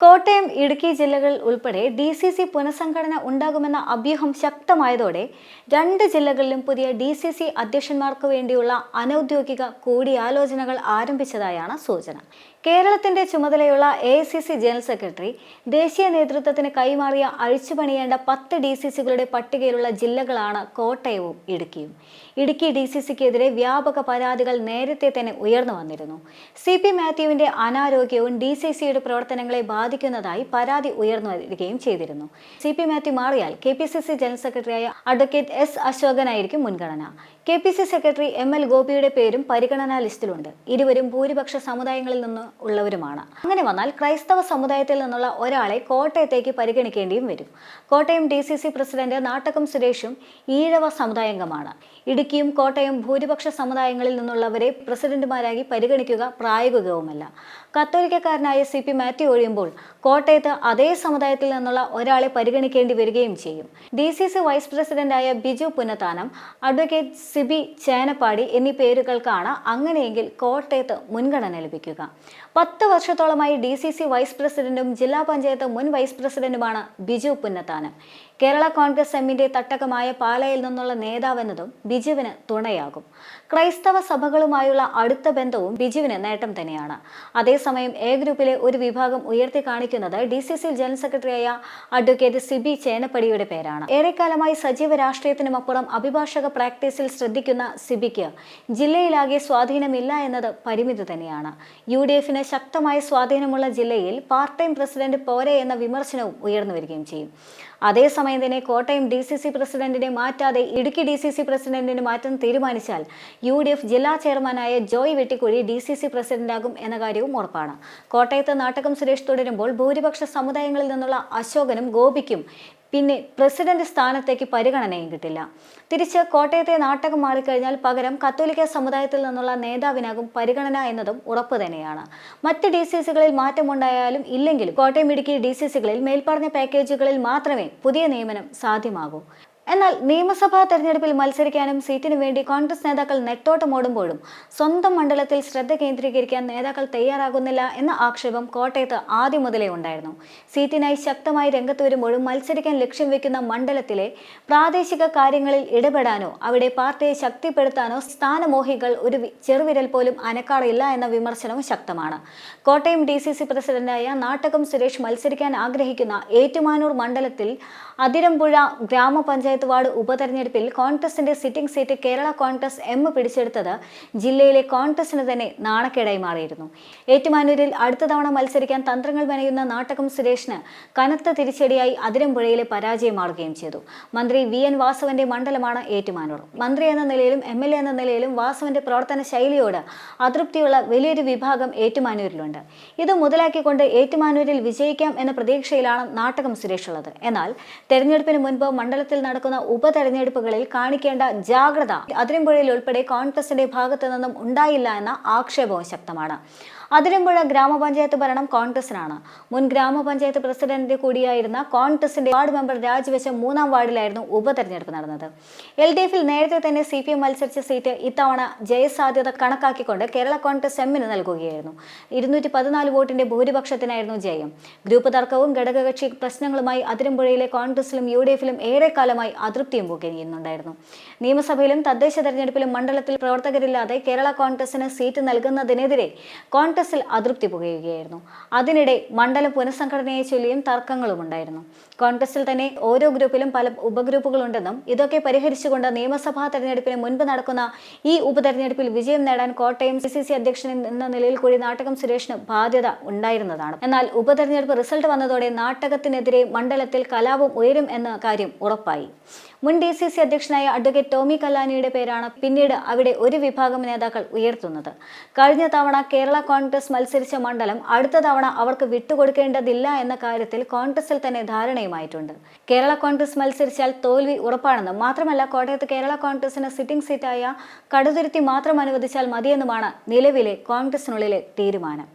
കോട്ടയം ഇടുക്കി ജില്ലകൾ ഉൾപ്പെടെ D C C പുനഃസംഘടന ഉണ്ടാകുമെന്ന അഭ്യൂഹം ശക്തമായതോടെ രണ്ട് ജില്ലകളിലും പുതിയ ഡി സി സി അധ്യക്ഷന്മാർക്ക് വേണ്ടിയുള്ള അനൌദ്യോഗിക കൂടിയാലോചനകൾ ആരംഭിച്ചതായാണ് സൂചന. കേരളത്തിന്റെ ചുമതലയുള്ള A C C general secretary ദേശീയ നേതൃത്വത്തിന് കൈമാറിയ അഴിച്ചുപണിയേണ്ട പത്ത് ഡി സി സികളുടെ പട്ടികയിലുള്ള ജില്ലകളാണ് കോട്ടയവും ഇടുക്കിയും. ഇടുക്കി ഡി സി സിക്കെതിരെ വ്യാപക പരാതികൾ നേരത്തെ തന്നെ ഉയർന്നു വന്നിരുന്നു. സി പി മാത്യുവിന്റെ അനാരോഗ്യവും ഡി സി സിയുടെ പ്രവർത്തനങ്ങളെ ബാധിക്കുന്നതായി പരാതി ഉയർന്നു വരികയും ചെയ്തിരുന്നു. സി പി മാത്യു മാറിയാൽ K P C C general സെക്രട്ടറിയായ അഡ്വക്കേറ്റ് എസ് അശോകനായിരിക്കും മുൻഗണന. K P C secretary M L ഗോപിയുടെ പേരും പരിഗണനാ ലിസ്റ്റിലുണ്ട്. ഇരുവരും ഭൂരിപക്ഷ സമുദായങ്ങളിൽ നിന്ന് ഉള്ളവരുമാണ്. അങ്ങനെ വന്നാൽ ക്രൈസ്തവ സമുദായത്തിൽ നിന്നുള്ള ഒരാളെ കോട്ടയത്തേക്ക് പരിഗണിക്കേണ്ടിയും വരും. Kottayam D C C president Nattakam സുരേഷും ഈഴവ സമുദായംഗമാണ്. ഇടുക്കിയും കോട്ടയം ഭൂരിപക്ഷ സമുദായങ്ങളിൽ നിന്നുള്ളവരെ പ്രസിഡന്റുമാരായി പരിഗണിക്കുക പ്രായോഗികവുമല്ല. കത്തോലിക്കക്കാരനായ സി പി മാത്യു ഒഴിയുമ്പോൾ കോട്ടയത്ത് അതേ സമുദായത്തിൽ നിന്നുള്ള ഒരാളെ പരിഗണിക്കേണ്ടി വരികയും ചെയ്യും. ഡി സി സി വൈസ് പ്രസിഡന്റായ ബിജു പുന്നത്താനം അഡ്വക്കേറ്റ് സിബി ചേനപ്പാടി എന്നീ പേരുകൾക്കാണ് അങ്ങനെയെങ്കിൽ കോട്ടയത്ത് മുൻഗണന ലഭിക്കുക. പത്ത് വർഷത്തോളമായി ഡി സി സി വൈസ് പ്രസിഡന്റും ജില്ലാ പഞ്ചായത്ത് മുൻ വൈസ് പ്രസിഡന്റുമാണ് ബിജു പുന്നത്താനം. കേരള കോൺഗ്രസ് എമ്മിന്റെ തട്ടകമായ പാലയിൽ നിന്നുള്ള നേതാവെന്നതും ബിജുവിന് തുണയാകും. ക്രൈസ്തവ സഭകളുമായുള്ള അടുത്ത ബന്ധവും ബിജുവിന് നേട്ടം തന്നെയാണ്. അതേസമയം എ ഗ്രൂപ്പിലെ ഒരു വിഭാഗം ഉയർത്തി കാണിക്കുന്നത് ഡി സി സി ജനറൽ സെക്രട്ടറിയായ അഡ്വക്കേറ്റ് സിബി ചേനപ്പടിയുടെ പേരാണ്. ഏറെക്കാലമായി സജീവ രാഷ്ട്രീയത്തിനുമപ്പുറം അഭിഭാഷക പ്രാക്ടീസിൽ ശ്രദ്ധിക്കുന്ന സിബിക്ക് ജില്ലയിലാകെ സ്വാധീനമില്ല എന്നത് പരിമിതി തന്നെയാണ്. യു ഡി എഫിന് ശക്തമായ സ്വാധീനമുള്ള ജില്ലയിൽ പാർട്ട് ടൈം പ്രസിഡന്റ് പോരെ എന്ന വിമർശനവും ഉയർന്നു വരികയും ചെയ്യും. അതേസമയം തന്നെ കോട്ടയം ഡി സി സി പ്രസിഡന്റിനെ മാറ്റാതെ ഇടുക്കി ഡി സി സി പ്രസിഡന്റിനെ മാറ്റാൻ തീരുമാനിച്ചാൽ യു ഡി എഫ് ജില്ലാ ചെയർമാനായ Joy Vettikuzhy D C C പ്രസിഡന്റാകും എന്ന കാര്യവും ഉറപ്പാണ്. കോട്ടയത്ത് നാട്ടകം സുരേഷ് തുടരുമ്പോൾ ഭൂരിപക്ഷ സമുദായങ്ങളിൽ നിന്നുള്ള അശോകനും ഗോപിക്കും പിന്നെ പ്രസിഡന്റ് സ്ഥാനത്തേക്ക് പരിഗണനയും കിട്ടില്ല. തിരിച്ച് കോട്ടയത്തെ നാട്ടകം മാറിക്കഴിഞ്ഞാൽ പകരം കത്തോലിക്ക സമുദായത്തിൽ നിന്നുള്ള നേതാവിനാകും പരിഗണന എന്നതും ഉറപ്പ് തന്നെയാണ്. മറ്റ് ഡി സി സികളിൽ മാറ്റമുണ്ടായാലും ഇല്ലെങ്കിലും കോട്ടയം ഇടുക്കി ഡി സി സികളിൽ മേൽപ്പറഞ്ഞ പാക്കേജുകളിൽ മാത്രമേ പുതിയ നിയമനം സാധ്യമാകൂ. എന്നാൽ നിയമസഭാ തെരഞ്ഞെടുപ്പിൽ മത്സരിക്കാനും സീറ്റിനു വേണ്ടി കോൺഗ്രസ് നേതാക്കൾ നെട്ടോട്ടമോടുമ്പോഴും സ്വന്തം മണ്ഡലത്തിൽ ശ്രദ്ധ കേന്ദ്രീകരിക്കാൻ നേതാക്കൾ തയ്യാറാകുന്നില്ല എന്ന ആക്ഷേപം കോട്ടയത്ത് ആദ്യം മുതലേ ഉണ്ടായിരുന്നു. സീറ്റിനായി ശക്തമായി രംഗത്ത് വരുമ്പോഴും മത്സരിക്കാൻ ലക്ഷ്യം വെക്കുന്ന മണ്ഡലത്തിലെ പ്രാദേശിക കാര്യങ്ങളിൽ ഇടപെടാനോ അവിടെ പാർട്ടിയെ ശക്തിപ്പെടുത്താനോ സ്ഥാനമോഹികൾ ഒരു ചെറുവിരൽ പോലും അനക്കാറില്ല എന്ന വിമർശനവും ശക്തമാണ്. കോട്ടയം ഡി സി സി പ്രസിഡന്റായ നാട്ടകം സുരേഷ് മത്സരിക്കാൻ ആഗ്രഹിക്കുന്ന ഏറ്റുമാനൂർ മണ്ഡലത്തിൽ അതിരമ്പുഴ ഗ്രാമപഞ്ചായത്ത് വാർഡ് ഉപതെരഞ്ഞെടുപ്പിൽ കോൺഗ്രസിന്റെ sitting seat Kerala Congress M പിടിച്ചെടുത്തത് ജില്ലയിലെ കോൺഗ്രസിന് തന്നെ നാണക്കേടായി മാറിയിരുന്നു. ഏറ്റുമാനൂരിൽ അടുത്ത തവണ മത്സരിക്കാൻ തന്ത്രങ്ങൾ മെനയുന്ന നാട്ടകം സുരേഷിന് കനത്ത തിരിച്ചടിയായി അതിരമ്പുഴയിലെ പരാജയം മാറുകയും ചെയ്തു. മന്ത്രി വി. എൻ. വാസവന്റെ മണ്ഡലമാണ് ഏറ്റുമാനൂർ. മന്ത്രി എന്ന നിലയിലും എം. എൽ. എ എന്ന നിലയിലും വാസവന്റെ പ്രവർത്തന ശൈലിയോട് അതൃപ്തിയുള്ള വലിയൊരു വിഭാഗം ഏറ്റുമാനൂരിലുണ്ട്. ഇത് മുതലാക്കിക്കൊണ്ട് ഏറ്റുമാനൂരിൽ വിജയിക്കാം എന്ന പ്രതീക്ഷയിലാണ് നാട്ടകം സുരേഷ് ഉള്ളത്. എന്നാൽ തെരഞ്ഞെടുപ്പിന് മുൻപ് മണ്ഡലത്തിൽ നടക്കുന്ന ഉപതെരഞ്ഞെടുപ്പുകളിൽ കാണിക്കേണ്ട ജാഗ്രത അതിരമ്പുഴയിൽ ഉൾപ്പെടെ കോൺഗ്രസിന്റെ ഭാഗത്തു നിന്നും ഉണ്ടായില്ല എന്ന ആക്ഷേപവും ശക്തമാണ്. അതിരമ്പുഴ ഗ്രാമപഞ്ചായത്ത് ഭരണം കോൺഗ്രസിനാണ്. മുൻ ഗ്രാമപഞ്ചായത്ത് പ്രസിഡന്റ് കൂടിയായിരുന്ന കോൺഗ്രസിന്റെ വാർഡ് മെമ്പർ രാജിവെച്ച മൂന്നാം വാർഡിലായിരുന്നു ഉപതെരഞ്ഞെടുപ്പ് നടന്നത്. എൽ ഡി എഫിൽ നേരത്തെ തന്നെ സി പി എം മത്സരിച്ച സീറ്റ് ഇത്തവണ ജയസാധ്യത കണക്കാക്കിക്കൊണ്ട് കേരള കോൺഗ്രസ് എമ്മിന് നൽകുകയായിരുന്നു. ഇരുന്നൂറ്റി പതിനാല് വോട്ടിന്റെ ഭൂരിപക്ഷത്തിനായിരുന്നു ജയം. ഗ്രൂപ്പ് തർക്കവും ഘടകകക്ഷി പ്രശ്നങ്ങളുമായി അതിരമ്പുഴയിലെ കോൺഗ്രസിലും യു ഡി എഫിലും ഏറെക്കാലമായി അതൃപ്തിയും പുകയുന്നുണ്ടായിരുന്നു. നിയമസഭയിലും തദ്ദേശ തെരഞ്ഞെടുപ്പിലും മണ്ഡലത്തിൽ പ്രവർത്തകരില്ലാതെ കേരള കോൺഗ്രസിന് സീറ്റ് നൽകുന്നതിനെതിരെ കോൺഗ്രസിൽ അതൃപ്തി പുകയുകയായിരുന്നു. അതിനിടെ മണ്ഡല പുനഃസംഘടനയെ ചൊല്ലിയും തർക്കങ്ങളും ഉണ്ടായിരുന്നു. കോൺഗ്രസിൽ തന്നെ ഓരോ ഗ്രൂപ്പിലും പല ഉപഗ്രൂപ്പുകളുണ്ടെന്നും ഇതൊക്കെ പരിഹരിച്ചുകൊണ്ട് നിയമസഭാ തെരഞ്ഞെടുപ്പിന് മുൻപ് നടക്കുന്ന ഈ ഉപതെരഞ്ഞെടുപ്പിൽ വിജയം നേടാൻ കോട്ടയം സി സി സി എന്ന നിലയിൽ കൂടി നാട്ടകം സുരേഷിന് ബാധ്യത ഉണ്ടായിരുന്നതാണ്. എന്നാൽ ഉപതെരഞ്ഞെടുപ്പ് റിസൾട്ട് വന്നതോടെ നാട്ടകത്തിനെതിരെ മണ്ഡലത്തിൽ കലാപം ഉയരും എന്ന കാര്യം ഉറപ്പായി. മുൻ ഡി സി സി അധ്യക്ഷനായ അഡ്വക്കേറ്റ് ടോമി കല്ലാനിയുടെ പേരാണ് പിന്നീട് അവിടെ ഒരു വിഭാഗം നേതാക്കൾ ഉയർത്തുന്നത്. കഴിഞ്ഞ തവണ കേരള കോൺഗ്രസ് മത്സരിച്ച മണ്ഡലം അടുത്ത തവണ അവർക്ക് വിട്ടുകൊടുക്കേണ്ടതില്ല എന്ന കാര്യത്തിൽ കോൺഗ്രസിൽ തന്നെ ധാരണയുമായിട്ടുണ്ട്. കേരള കോൺഗ്രസ് മത്സരിച്ചാൽ തോൽവി ഉറപ്പാണെന്നും മാത്രമല്ല കോട്ടയത്ത് കേരള കോൺഗ്രസിന് സിറ്റിംഗ് സീറ്റായ കടുതുരുത്തി മാത്രം അനുവദിച്ചാൽ മതിയെന്നുമാണ് നിലവിലെ കോൺഗ്രസിനുള്ളിലെ തീരുമാനം.